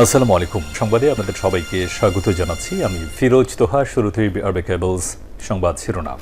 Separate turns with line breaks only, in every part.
আসসালামু আলাইকুম। সংবাদে আপনাদের সবাইকে স্বাগত জানাচ্ছি। আমি ফিরোজ তোহা, শুরুতেই আরবে কেবলস সংবাদ শিরোনাম।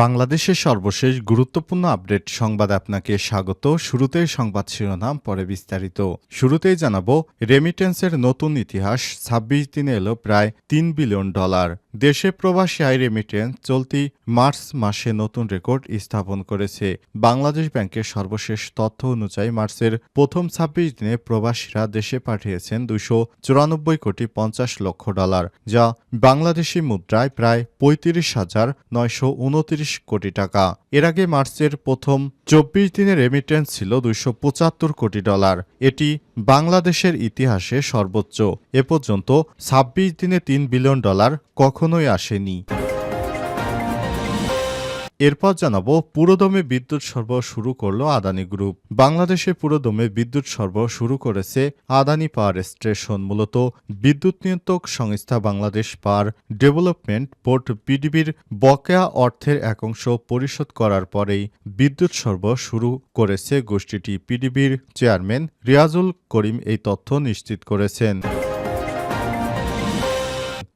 বাংলাদেশের সর্বশেষ গুরুত্বপূর্ণ আপডেট সংবাদ আপনাকে স্বাগত। শুরুতেই সংবাদ শিরোনাম, পরে বিস্তারিত। শুরুতেই জানাব রেমিটেন্সের নতুন ইতিহাস, ছাব্বিশ দিনে এলো প্রায় তিন বিলিয়ন ডলার। দেশে প্রবাসী আয় রেমিটেন্স চলতি মার্চ মাসে নতুন রেকর্ড স্থাপন করেছে। বাংলাদেশ ব্যাংকের সর্বশেষ তথ্য অনুযায়ী মার্চের প্রথম ছাব্বিশ দিনে প্রবাসীরা দেশে পাঠিয়েছেন দুশো চুরানব্বই কোটি পঞ্চাশ লক্ষ ডলার, যা বাংলাদেশি মুদ্রায় প্রায় পঁয়ত্রিশ হাজার নয়শো উনত্রিশ কোটি টাকা। এর আগে মার্চের প্রথম চব্বিশ দিনের রেমিটেন্স ছিল দুইশো পঁচাত্তর কোটি ডলার। এটি বাংলাদেশের ইতিহাসে সর্বোচ্চ। এ পর্যন্ত ছাব্বিশ দিনে তিন বিলিয়ন ডলার কখনোই আসেনি। এরপর জানাব পুরোদমে বিদ্যুৎ সরবরাহ শুরু করল আদানি গ্রুপ। বাংলাদেশে পুরোদমে বিদ্যুৎ সরবরাহ শুরু করেছে আদানি পাওয়ার স্টেশন। মূলত বিদ্যুৎ নিয়ন্ত্রক সংস্থা বাংলাদেশ পাওয়ার ডেভেলপমেন্ট বোর্ড পিডিবির বকেয়া অর্থের এক অংশ পরিশোধ করার পরেই বিদ্যুৎ সরবরাহ শুরু করেছে গোষ্ঠীটি। পিডিবির চেয়ারম্যান রিয়াজুল করিম এই তথ্য নিশ্চিত করেছেন।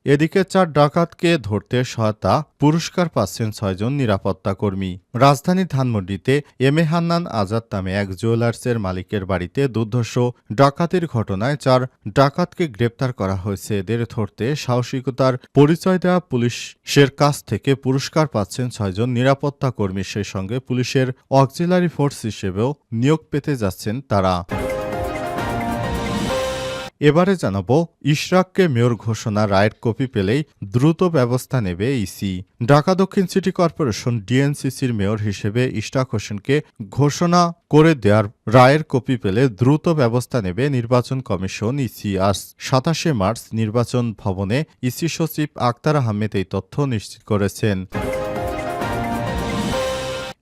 এদিকে চার ডাকাতকে ধরতে সহায়তা পুরস্কার পাচ্ছেন ছয়জন নিরাপত্তা কর্মী। রাজধানী ধানমন্ডিতে এম এ হান্নান আজাদ নামে এক জুয়েলার্সের মালিকের বাড়িতে দুর্ধর্ষ ডাকাতির ঘটনায় চার ডাকাতকে গ্রেপ্তার করা হয়েছে। এদের ধরতে সাহসিকতার পরিচয় দেওয়া পুলিশের কাছ থেকে পুরস্কার পাচ্ছেন ছয়জন নিরাপত্তা কর্মী। সেই সঙ্গে পুলিশের অক্সিলারি ফোর্স হিসেবেও নিয়োগ পেতে যাচ্ছেন তারা। এবারে জানাব ইশরাককে মেয়র ঘোষণা রায়ের কপি পেলেই দ্রুত ব্যবস্থা নেবে ইসি। ঢাকা দক্ষিণ সিটি কর্পোরেশন ডিএনসিসির মেয়র হিসেবে ইশরাক হোসেনকে ঘোষণা করে দেওয়ার রায়ের কপি পেলে দ্রুত ব্যবস্থা নেবে নির্বাচন কমিশন ইসি। আজ সাতাশে মার্চ নির্বাচন ভবনে ইসি সচিব আক্তার আহমেদ এই তথ্য নিশ্চিত করেছেন।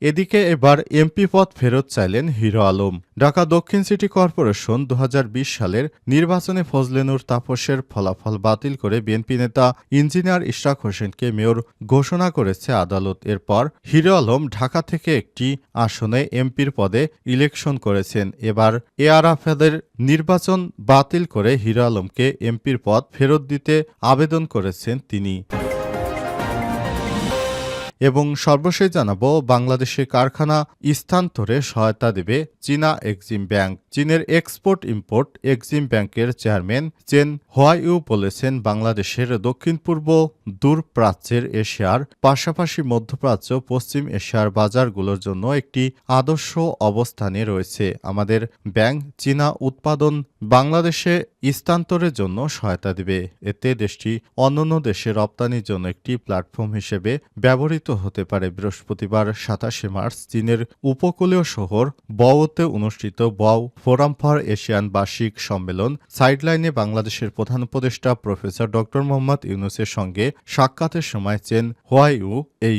এদিকে এবার এমপি পদ ফেরত চাইলেন হিরো আলম। ঢাকা দক্ষিণ সিটি কর্পোরেশন দু হাজার বিশ সালের নির্বাচনে ফজলেনুর তাপসের ফলাফল বাতিল করে বিএনপি নেতা ইঞ্জিনিয়ার ইশরাক হোসেনকে মেয়র ঘোষণা করেছে আদালত। এরপর হিরো আলম ঢাকা থেকে একটি আসনে এমপির পদে ইলেকশন করেছেন। এবার এ আরাফাদের নির্বাচন বাতিল করে হিরো আলমকে এমপির পদ ফেরত দিতে আবেদন করেছেন তিনি। এবং সর্বশেষ জানাব বাংলাদেশে কারখানা স্থানান্তরে সহায়তা দেবে চীনা এক্সিম ব্যাংক। চীনের এক্সপোর্ট ইম্পোর্ট এক্সিম ব্যাংকের চেয়ারম্যান চেন হোয়াইউ বলেছেন, বাংলাদেশের দক্ষিণ পূর্ব দূর প্রাচ্যের এশিয়ার পাশাপাশি মধ্যপ্রাচ্য, পশ্চিম এশিয়ার বাজারগুলোর জন্য একটি আদর্শ অবস্থানে রয়েছে। আমাদের ব্যাংক চীনা উৎপাদন বাংলাদেশে স্থানান্তরের জন্য সহায়তা দেবে। এতে দেশটি অন্যান্য দেশে রপ্তানির জন্য একটি প্ল্যাটফর্ম হিসেবে ব্যবহৃত হতে পারে বৃহস্পতিবার, সাতাশে মার্চ, চীনের উপকূলীয় শহর বওতে অনুষ্ঠিত বও ফোরাম ফর এশিয়ান বার্ষিক সম্মেলন। সাইডলাইনে বাংলাদেশের প্রধান উপদেষ্টা প্রফেসর ড মোহাম্মদ ইউনুসের সঙ্গে সাক্ষাতের সময় চেন হোয়াইউ এই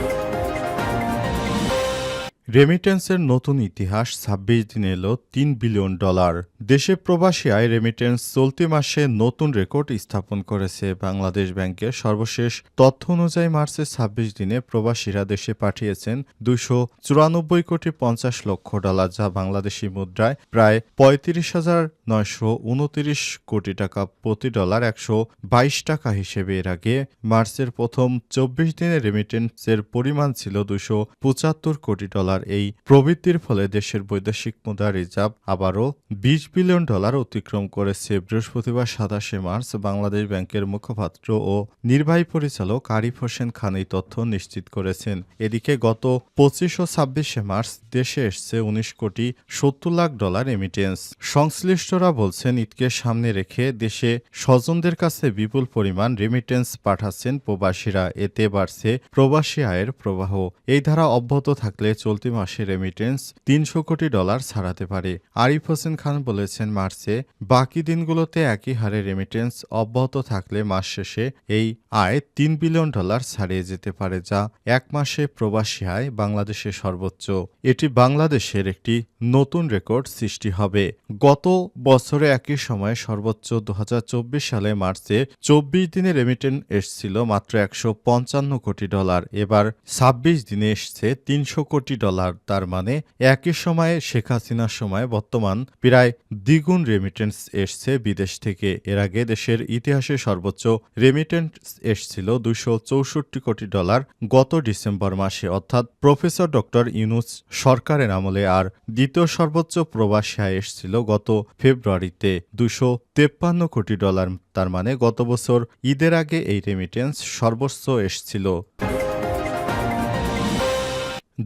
রেমিটেন্সের নতুন ইতিহাস ছাব্বিশ দিনে এলো তিন বিলিয়ন ডলার। দেশে প্রবাসী আয় রেমিটেন্স চলতি মাসে নতুন রেকর্ড স্থাপন করেছে। বাংলাদেশ ব্যাংকের সর্বশেষ তথ্য অনুযায়ী মার্চের ছাব্বিশ দিনে প্রবাসীরা দেশে পাঠিয়েছেন দুশো চুরানব্বই কোটি পঞ্চাশ লক্ষ ডলার, যা বাংলাদেশি মুদ্রায় প্রায় পঁয়ত্রিশ হাজার নয়শো উনত্রিশ কোটি টাকা প্রতি ডলার একশো বাইশ টাকা হিসেবে। এর আগে মার্চের প্রথম চব্বিশ দিনে রেমিটেন্সের পরিমাণ ছিল দুশো পঁচাত্তর কোটি ডলার। এই প্রবৃদ্ধির ফলে দেশের বৈদেশিক মুদ্রা রিজার্ভ আবারও বিশ বিলিয়ন ডলার অতিক্রম করেছে বৃহস্পতিবার সাতাশে মার্চ বাংলাদেশ ব্যাংকের মুখপাত্র ও নির্বাহী পরিচালক আরিফ হোসেন খান এই তথ্য নিশ্চিত করেছেন। এদিকে গত পঁচিশ ও ছাব্বিশে মার্চ দেশে এসছে উনিশ কোটি সত্তর লাখ ডলার রেমিটেন্স সংশ্লিষ্টরা বলছেন, ঈদকে সামনে রেখে দেশে স্বজনদের কাছে বিপুল পরিমাণ রেমিটেন্স পাঠাচ্ছেন প্রবাসীরা। এতে বাড়ছে প্রবাসী আয়ের প্রবাহ। এই ধারা অব্যাহত থাকলে চলতি চলতি মাসে রেমিটেন্স তিনশো কোটি ডলার ছাড়াতে পারে। আরিফ হোসেন খান বলেছেন, মার্চে বাকি দিনগুলোতে একই হারে রেমিটেন্স অব্যাহত থাকলে মাস শেষে এই আয় তিন বিলিয়ন ডলার ছাড়িয়ে যেতে পারে, যা এক মাসে প্রবাসী আয় বাংলাদেশের সর্বোচ্চ। এটি বাংলাদেশের একটি নতুন রেকর্ড সৃষ্টি হবে। গত বছরে একই সময়ে সর্বোচ্চ দু হাজার চব্বিশ সালে মার্চে চব্বিশ দিনে রেমিটেন্স এসছিল মাত্র একশো পঞ্চান্ন কোটি ডলার এবার ছাব্বিশ দিনে এসছে তিনশো কোটি ডলার তার মানে একই সময়ে শেখ হাসিনার সময় বর্তমান প্রায় দ্বিগুণ রেমিটেন্স এসছে বিদেশ থেকে। এর আগে দেশের ইতিহাসে সর্বোচ্চ রেমিটেন্স এসছিল দুশো চৌষট্টি কোটি ডলার গত ডিসেম্বর মাসে। অর্থাৎ প্রফেসর ডক্টর ইউনুস সরকারের আমলে আর দ্বিতীয় সর্বোচ্চ প্রবাসী আয় এসছিল গত ফেব্রুয়ারিতে। দুশো তেপ্পান্ন কোটি ডলার তার মানে গত বছর ঈদের আগে এই রেমিটেন্স সর্বোচ্চ এসছিল।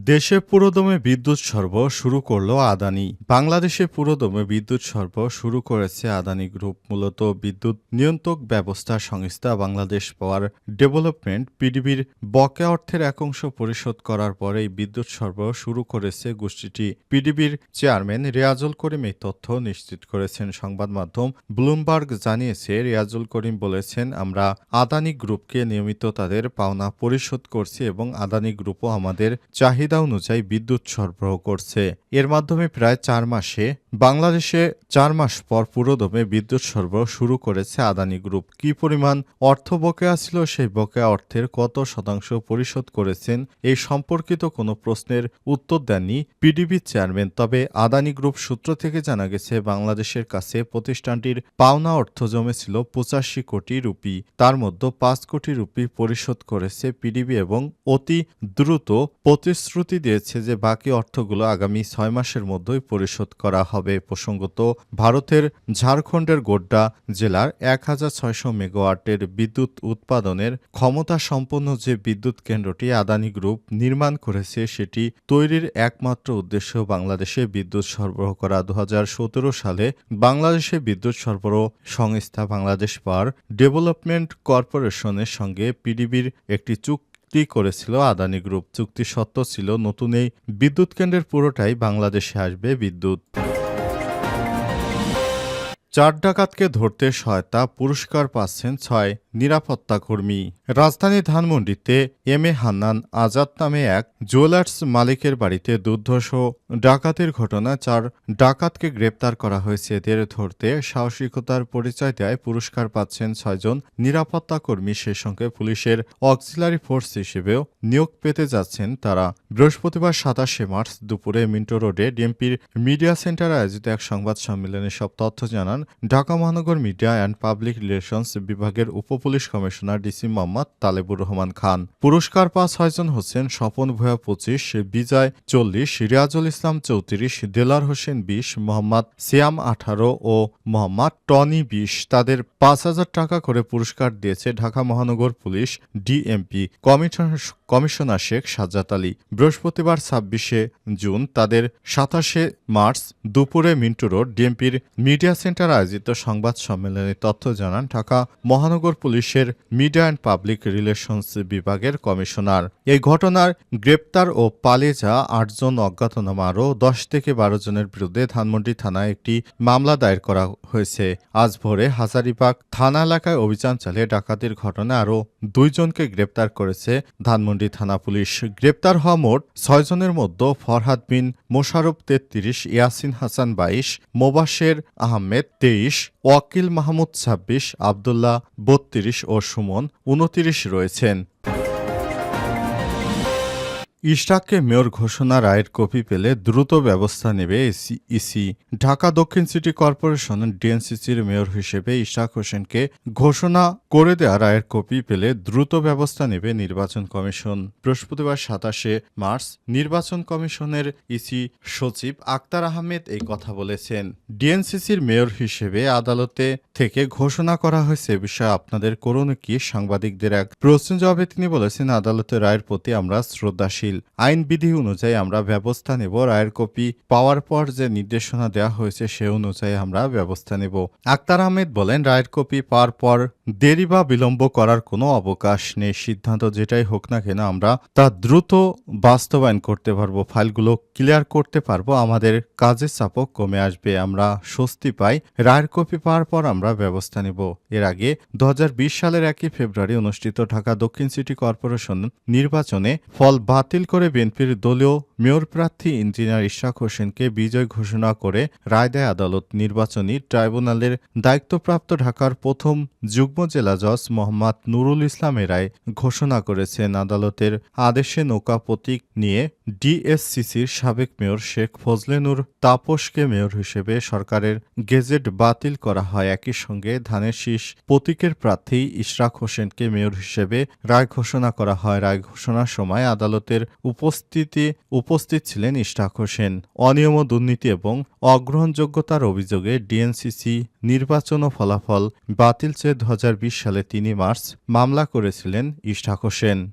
দেশে পুরোদমে বিদ্যুৎ সর্ব শুরু করল আদানি। বাংলাদেশে পুরোদমে বিদ্যুৎ সরবরাহ শুরু করেছে আদানি গ্রুপ, মূলত বিদ্যুৎ নিয়ন্ত্রক ব্যবস্থা সংস্থা বাংলাদেশ পাওয়ার ডেভেলপমেন্ট, পিডিবির বকেয়া অর্থের এক অংশ পরিশোধ করার পরেই বিদ্যুৎ সরবরাহ শুরু করেছে গোষ্ঠীটি। পিডিবির চেয়ারম্যান রিয়াজুল করিম এই তথ্য নিশ্চিত করেছেন। সংবাদ মাধ্যম ব্লুমবার্গ জানিয়েছে, রিয়াজুল করিম বলেছেন, আমরা আদানি গ্রুপকে নিয়মিত তাদের পাওনা পরিশোধ করছি এবং আদানি গ্রুপও আমাদের চাহিদা অনুযায়ী বিদ্যুৎ সরবরাহ করছে। এর মাধ্যমে প্রায় চার মাসে বাংলাদেশে চার মাস পর পুরোদমে বিদ্যুৎ সরবরাহ শুরু করেছে আদানি গ্রুপ। কি পরিমাণ অর্থ বকেয়া ছিল সেই বকেয়া অর্থের কত শতাংশ পরিশোধ করেছেন এই সম্পর্কিত কোনো প্রশ্নের উত্তর দেননি পিডিবি চেয়ারম্যান। তবে আদানি গ্রুপ সূত্র থেকে জানা গেছে, বাংলাদেশের কাছে প্রতিষ্ঠানটির পাওনা অর্থ জমেছিল পঁচাশি কোটি রুপি। তার মধ্যে পাঁচ কোটি রুপি পরিশোধ করেছে পিডিবি এবং অতি দ্রুত প্রতিশ্রুতি দিয়েছে যে বাকি অর্থগুলো আগামী ছয় মাসের মধ্যেই পরিশোধ করা হবে। প্রসঙ্গত, ভারতের ঝাড়খণ্ডের গোড্ডা জেলার এক হাজার ছয়শো মেগাওয়াটের বিদ্যুৎ উৎপাদনের ক্ষমতা সম্পন্ন যে বিদ্যুৎ কেন্দ্রটি আদানি গ্রুপ নির্মাণ করেছে, সেটি তৈরির একমাত্র উদ্দেশ্য বাংলাদেশে বিদ্যুৎ সরবরাহ করা। দু হাজার সতেরো সালে বাংলাদেশে বিদ্যুৎ সরবরাহ সংস্থা বাংলাদেশ পাওয়ার ডেভেলপমেন্ট কর্পোরেশনের সঙ্গে পিডিবির একটি চুক্তি চুক্তি করেছিল, আদানি গ্রুপ চুক্তি সত্য ছিল, নতুন এই বিদ্যুৎ কেন্দ্রের পুরোটাই বাংলাদেশে আসবে বিদ্যুৎ। চার ডাকাতকে ধরতে সহায়তা, পুরস্কার পাচ্ছেন ছয় নিরাপত্তা কর্মী রাজধানী ধানমন্ডিতে এম এ হান্নান আজাদ নামে এক জুয়েলার্স মালিকের বাড়িতে দুর্ধর্ষ ডাকাতের ঘটনা, চার ডাকাতকে গ্রেপ্তার করা হয়েছে। এদের ধরতে সাহসিকতার পরিচয় দেয় পুরস্কার পাচ্ছেন ছয়জন নিরাপত্তা কর্মী সেই সঙ্গে পুলিশের অক্সিলারি ফোর্স হিসেবেও নিয়োগ পেতে যাচ্ছেন তারা। বৃহস্পতিবার সাতাশে মার্চ দুপুরে মিন্টো রোডে ডিএমপির মিডিয়া সেন্টারে আয়োজিত এক সংবাদ সম্মেলনে সব তথ্য জানান ঢাকা মহানগর মিডিয়া অ্যান্ড পাবলিক রিলেশনস বিভাগের উপপুলিশ কমিশনার ডিসি মোহাম্মদ তালেবুর রহমান খান। পুরস্কার পাঁচ ছয়জন হচ্ছেন স্বপন ভূয়া পঁচিশ, বিজয় চল্লিশ, রিয়াজুল ইসলাম চৌত্রিশ, দেলার হোসেন বিশ, মোহাম্মদ সিয়াম আঠারো ও মোহাম্মদ টনি বিশ। তাদের পাঁচ হাজার টাকা করে পুরস্কার দিয়েছে ঢাকা মহানগর police DMP commissioner commissioner Sheikh Sajjad Ali. বৃহস্পতিবার ছাব্বিশে জুন, তাদের সাতাশে মার্চ দুপুরে মিন্টু রোড, ডিএমপির মিডিয়া সেন্টার আয়োজিত সংবাদ সম্মেলনে তথ্য জানান ঢাকা মহানগর পুলিশের মিডিয়া অ্যান্ড পাবলিক রিলেশনস বিভাগের কমিশনার। এই ঘটনার গ্রেপ্তার ও যাওয়া আটজন অজ্ঞাতনামা আরও দশ থেকে বারো জনের বিরুদ্ধে ধানমন্ডি থানায় একটি মামলা দায়ের করা হয়েছে। আজ ভোরে হাজারিবাগ থানা এলাকায় অভিযান চালিয়ে ডাকাতির ঘটনায় আরও দুইজনকে গ্রেপ্তার করেছে ধানমন্ডি থানা পুলিশ। গ্রেপ্তার হওয়া মোট ছয়জনের মধ্যে ফরহাদ বিন মোশারফ তেত্রিশ, ইয়াসিন হাসান বাইশ, মোবাশের আহমেদ তেইশ ওয়াকিল মাহমুদ ছাব্বিশ আবদুল্লাহ বত্রিশ ও সুমন উনতিরিশ রয়েছেন। ইশরাককে মেয়র ঘোষণা রায়ের কপি পেলে দ্রুত ব্যবস্থা নেবে ইসি ঢাকা দক্ষিণ সিটি কর্পোরেশন ডিএনসিসির মেয়র হিসেবে ইশরাক হোসেনকে ঘোষণা করে দেওয়া রায়ের কপি পেলে দ্রুত ব্যবস্থা নেবে নির্বাচন কমিশন। বৃহস্পতিবার সাতাশে মার্চ নির্বাচন কমিশনের ইসি সচিব আক্তার আহমেদ এই কথা বলেছেন। ডিএনসিসির মেয়র হিসেবে আদালতে থেকে ঘোষণা করা হয়েছে বিষয়ে আপনাদের করুন কি সাংবাদিকদের এক প্রশ্ন জবাবে তিনি বলেছেন আদালতের রায়ের প্রতি আমরা শ্রদ্ধাশীল। আইনবিধি অনুযায়ী আমরা ব্যবস্থা নেব, রায়ের কপি পাওয়ার পর যে নির্দেশনা দেওয়া হয়েছে সে অনুযায়ী আমরা ব্যবস্থা নেব। আক্তার আহমেদ বলেন, রায়ের কপি পাওয়ার পর দেরি বা বিলম্ব করার কোনো অবকাশ নেই। সিদ্ধান্ত যেটাই হোক না কেন আমরা তা দ্রুত বাস্তবায়ন করতে পারব, ফাইলগুলো ক্লিয়ার করতে পারব। আমাদের কাজের চাপও কমে আসবে। আমরা স্বস্তি পাই। রায়ের কপি পাওয়ার পর আমরা ব্যবস্থা নেব। এর আগে দু হাজার বিশ সালের একই ফেব্রুয়ারি অনুষ্ঠিত ঢাকা দক্ষিণ সিটি কর্পোরেশন নির্বাচনে ফল বাতিল করে বিএনপির দলীয় মেয়র প্রার্থী ইঞ্জিনিয়ার ইশরাক হোসেনকে বিজয় ঘোষণা করে রায় দেয় আদালত। নির্বাচনী ট্রাইব্যুনালের দায়িত্বপ্রাপ্ত ঢাকার প্রথম যুগ্ম জেলা জজ মোহাম্মদ নুরুল ইসলামের রায় ঘোষণা করেছেন। আদালতের আদেশে নৌকা প্রতীক নিয়ে ডিএসসিসির সাবেক মেয়র শেখ ফজলেনুর তাপসকে মেয়র হিসেবে সরকারের গেজেট বাতিল করা হয়। একই সঙ্গে ধানের শীষ প্রতীকের প্রার্থী ইশরাক হোসেনকে মেয়র হিসেবে রায় ঘোষণা করা হয়। রায় ঘোষণার সময় আদালতের উপস্থিতি, উপস্থিত ছিলেন ইশরাক হোসেন। অনিয়ম দুর্নীতি এবং অগ্রহণযোগ্যতার অভিযোগে ডিএনসিসি নির্বাচন ও ফলাফল বাতিল চেয়ে দু সালে তিনই মার্চ মামলা করেছিলেন ইশরাক হোসেন।